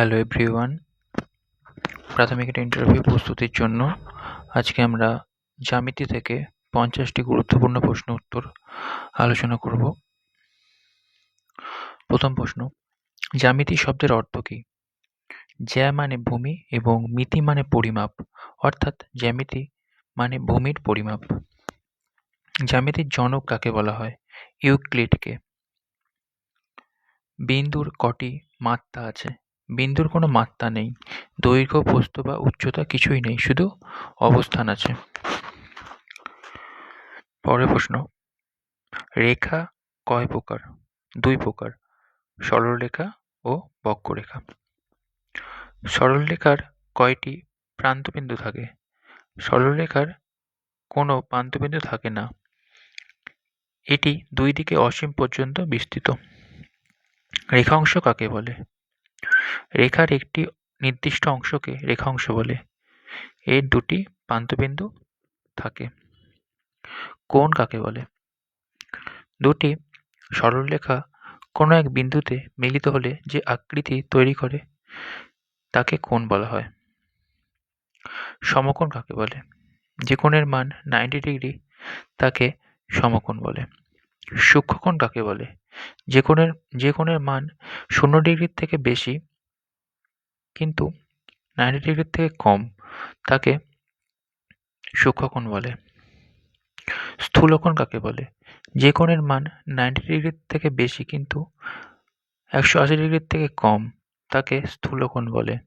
Hello everyone প্রাথমিক একটা interview প্রস্তুতির জন্য আজকে আমরা জ্যামিতি থেকে পঞ্চাশটি গুরুত্বপূর্ণ প্রশ্ন উত্তর আলোচনা করব। প্রথম প্রশ্ন, জ্যামিতি শব্দের অর্থ কী? জ্যা মানে ভূমি এবং মিতি মানে পরিমাপ, অর্থাৎ জ্যামিতি মানে ভূমির পরিমাপ। জ্যামিতির জনক কাকে বলা হয়? ইউক্লিডকে। বিন্দুর কটি মাত্রা আছে? বিন্দুর কোনো মাত্রা নেই, দৈর্ঘ্য, প্রস্থ বা উচ্চতা কিছুই নেই, শুধু অবস্থান আছে। পরের প্রশ্ন, রেখা কয় প্রকার? দুই প্রকার, সরলরেখা ও বক্ররেখা। সরলরেখার কয়টি প্রান্তবিন্দু থাকে? সরলরেখার কোনো প্রান্তবিন্দু থাকে না। এটি দুই দিকে অসীম পর্যন্ত বিস্তৃত। রেখাংশ কাকে বলে? রেখার একটি নির্দিষ্ট অংশকে রেখাংশ বলে। এর দুটি প্রান্তবিন্দু থাকে। কোণ কাকে বলে? দুটি সরলরেখা কোনো এক বিন্দুতে মিলিত হলে যে আকৃতি তৈরি করে, তাকে কোণ বলা হয়। সমকোণ কাকে বলে? যে কোণের মান নাইনটি ডিগ্রি তাকে সমকোণ বলে। সূক্ষ্মকোণ কাকে বলে? যে কোণের যে কোণের মান শূন্য ডিগ্রির থেকে বেশি কিন্তু নাইনটি ডিগ্রির থেকে কম তাকে সূক্ষ্মকোণ বলে। স্থূলকোণ কাকে বলে? যে কোণের মান নাইনটি ডিগ্রির থেকে বেশি কিন্তু একশো আশি ডিগ্রির থেকে কম তাকে স্থূলকোণ বলে।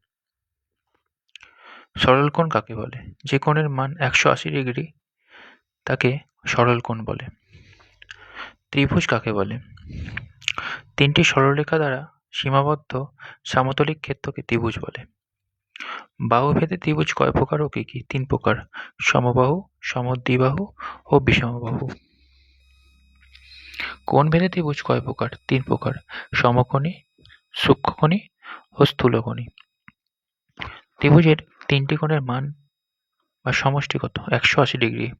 সরলকোণ কাকে বলে? যে কোণের মান একশো আশি ডিগ্রি তাকে সরলকোণ বলে। ত্রিভুজ কাকে বলে? তিনটি সরলরেখা দ্বারা সীমাবদ্ধ সামতলিক ক্ষেত্রকে ত্রিভুজ বলে। বাহুভেদে ত্রিভুজ কয় প্রকার ও কী কী? তিন প্রকার, সমবাহু, সমদ্বিবাহু ও বিষমবাহু। কোন ভেদে ত্রিভুজ কয় প্রকার? তিন প্রকার, সমকোণী, সূক্ষ্মকোণী ও স্থূলকোণী। ত্রিভুজের তিনটি কোণের মান বা সমষ্টি কত? একশো আশি ডিগ্রি।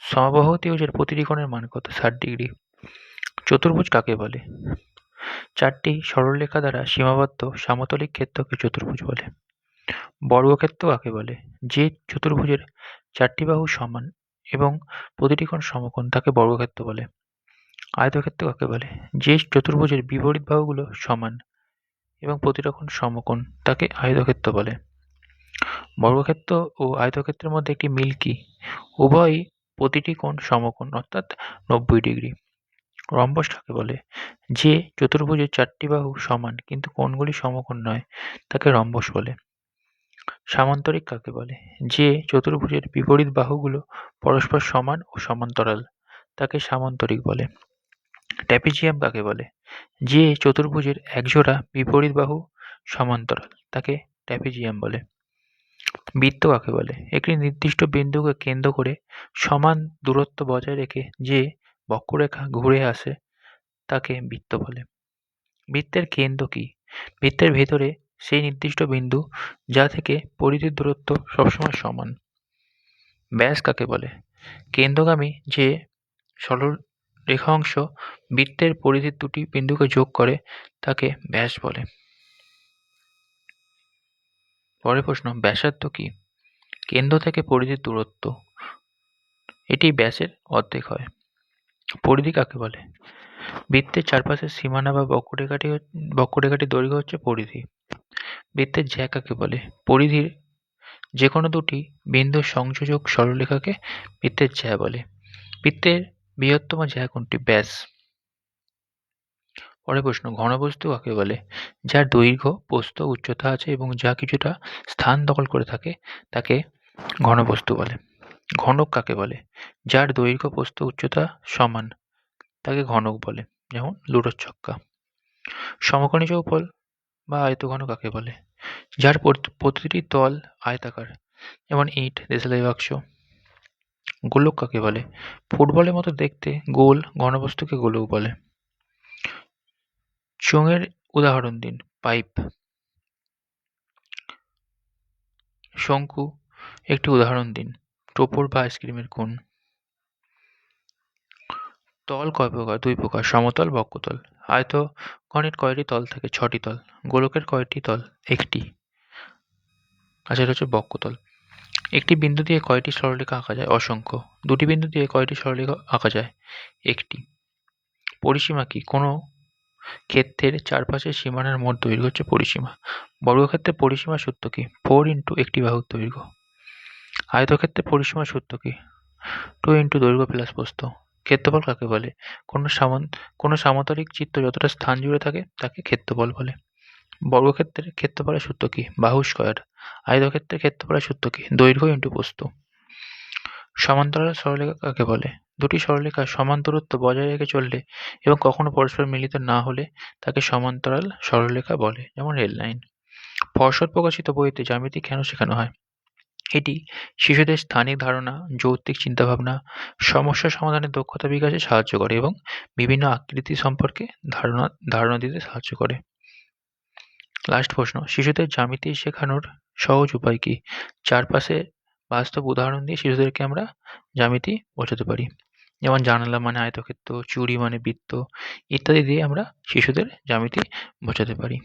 সমবাহু ত্রিভুজের প্রতিটি কোণের মান কত? ষাট ডিগ্রি। চতুর্ভুজ কাকে বলে? চারটি সরলরেখা দ্বারা সীমাবদ্ধ সামতলিক ক্ষেত্রকে চতুর্ভুজ বলে। বর্গক্ষেত্র কাকে বলে? যে চতুর্ভুজের চারটি বাহু সমান এবং প্রতিটি কোণ সমকোণ তাকে বর্গক্ষেত্র বলে। আয়তক্ষেত্র কাকে বলে? যে চতুর্ভুজের বিপরীত বাহুগুলো সমান এবং প্রতিটা কোণ সমকোণ তাকে আয়তক্ষেত্র বলে। বর্গক্ষেত্র ও আয়তক্ষেত্রের মধ্যে একটি মিল কি? উভয়ই প্রতিটি কোণ সমকোণ, অর্থাৎ নব্বই ডিগ্রি। রম্বস কাকে বলে, যে চতুর্ভুজের চারটি বাহু সমান, কিন্তু কোণগুলি সমকোণ নয়, তাকে রম্বস বলে। সামান্তরিক কাকে বলে? যে চতুর্ভুজের বিপরীত বাহুগুলো পরস্পর সমান ও সমান্তরাল, তাকে সামান্তরিক বলে। ট্যাপিজিয়াম কাকে বলে? যে চতুর্ভুজের একজোড়া বিপরীত বাহু সমান্তরাল, তাকে ট্যাপিজিয়াম বলে। বৃত্ত কাকে বলে? একটি নির্দিষ্ট বিন্দুকে কেন্দ্র করে সমান দূরত্ব বজায় রেখে যে বক্ররেখা ঘুরে আসে তাকে বৃত্ত বলে। বৃত্তের কেন্দ্র কি? বৃত্তের ভেতরে সেই নির্দিষ্ট বিন্দু যা থেকে পরিধির দূরত্ব সবসময় সমান। ব্যাস কাকে বলে? কেন্দ্রগামী যে সরল রেখা অংশ বৃত্তের পরিধির দুটি বিন্দুকে যোগ করে তাকে ব্যাস বলে। পরের প্রশ্ন, ব্যাসার্ধ কি? কেন্দ্র থেকে পরিধির দূরত্ব। এটি ব্যাসের অর্ধেক হয়। পরিধি কাকে বলে? বৃত্তের চারপাশের সীমানা বা বক্ররেখাটি বক্ররেখাটির দৈর্ঘ্য হচ্ছে পরিধি। বৃত্তের জ্যা কাকে বলে? পরিধির যে কোনো দুটি বিন্দুর সংযোজক সরলরেখাকে বৃত্তের জ্যা বলে। বৃত্তের বৃহত্তম জ্যা কোনটি? ব্যাস। পরের প্রশ্ন, ঘনবস্তু কাকে বলে? যার দৈর্ঘ্য প্রস্থ উচ্চতা আছে এবং যা কিছুটা স্থান দখল করে থাকে, তাকে ঘনবস্তু বলে। ঘনক কাকে বলে? যার দৈর্ঘ্য, প্রস্থ, উচ্চতা সমান, তাকে ঘনক বলে। যেমন লুডোর ছক্কা। সমকোণী চৌপল বা আয়তঘন কাকে বলে? যার প্রতিটি তল আয়তাকার। যেমন ইট দেশালাই বাক্স। গোলক কাকে বলে? ফুটবলের মতো দেখতে গোল ঘনবস্তুকে গোলক বলে। চোঙের উদাহরণ দিন, পাইপ। শঙ্কু, একটি উদাহরণ দিন। টোপর বা আইসক্রিমের কোণ তল কয় প্রকার? দুই প্রকার, সমতল বক্রতল আয়তঘনের কয়টি তল থাকে? ছটি তল। গোলকের কয়টি তল? একটি। আচ্ছা এটা হচ্ছে বক্ষতল। একটি বিন্দু দিয়ে কয়টি সরলরেখা আঁকা যায়? অসংখ্য। দুটি বিন্দু দিয়ে কয়টি সরলরেখা আঁকা যায়? একটি। পরিসীমা কি? কোনো ক্ষেত্রের চারপাশের সীমানার মোট দৈর্ঘ্য হচ্ছে পরিসীমা। বর্গক্ষেত্রে পরিসীমা সূত্র কি? ফোর ইন্টু একটি বাহুর দৈর্ঘ্য। আয়তক্ষেত্রে পরিসীমা সূত্র কি? টু ইন্টু দৈর্ঘ্য প্লাস প্রস্থ ক্ষেত্রফল কাকে বলে? কোনো সামান, কোনো সামতরিক চিত্র যতটা স্থান জুড়ে থাকে, তাকে ক্ষেত্রফল বলে। বর্গক্ষেত্রের ক্ষেত্রফলের সূত্র কি? বাহু স্কয়ার আয়তক্ষেত্রের ক্ষেত্রফলের সূত্র কি? দৈর্ঘ্য ইন্টু প্রস্থ সমান্তরাল সরলরেখা কাকে বলে? দুটি সরলরেখা সমান দূরত্ব বজায় রেখে চললে এবং কখনো পরস্পর মিলিত না হলে তাকে সমান্তরাল সরলরেখা বলে, যেমন রেল লাইন। পর্ষদ প্রকাশিত বইতে জ্যামিতি কেন শেখানো হয়? এটি শিশুদের স্থানিক ধারণা, যৌক্তিক চিন্তাভাবনা, সমস্যা সমাধানের দক্ষতা বিকাশে সাহায্য করে এবং বিভিন্ন আকৃতি সম্পর্কে ধারণা ধারণা দিতে সাহায্য করে। লাস্ট প্রশ্ন, শিশুদের জ্যামিতি শেখানোর সহজ উপায় কি? চারপাশে বাস্তব উদাহরণ দিয়ে শিশুদেরকে আমরা জ্যামিতি বোঝাতে পারি। যেমন জানালা মানে আয়তক্ষেত্র চুরি মানে বৃত্ত ইত্যাদি দিয়ে আমরা শিশুদের জ্যামিতি বোঝাতে পারি।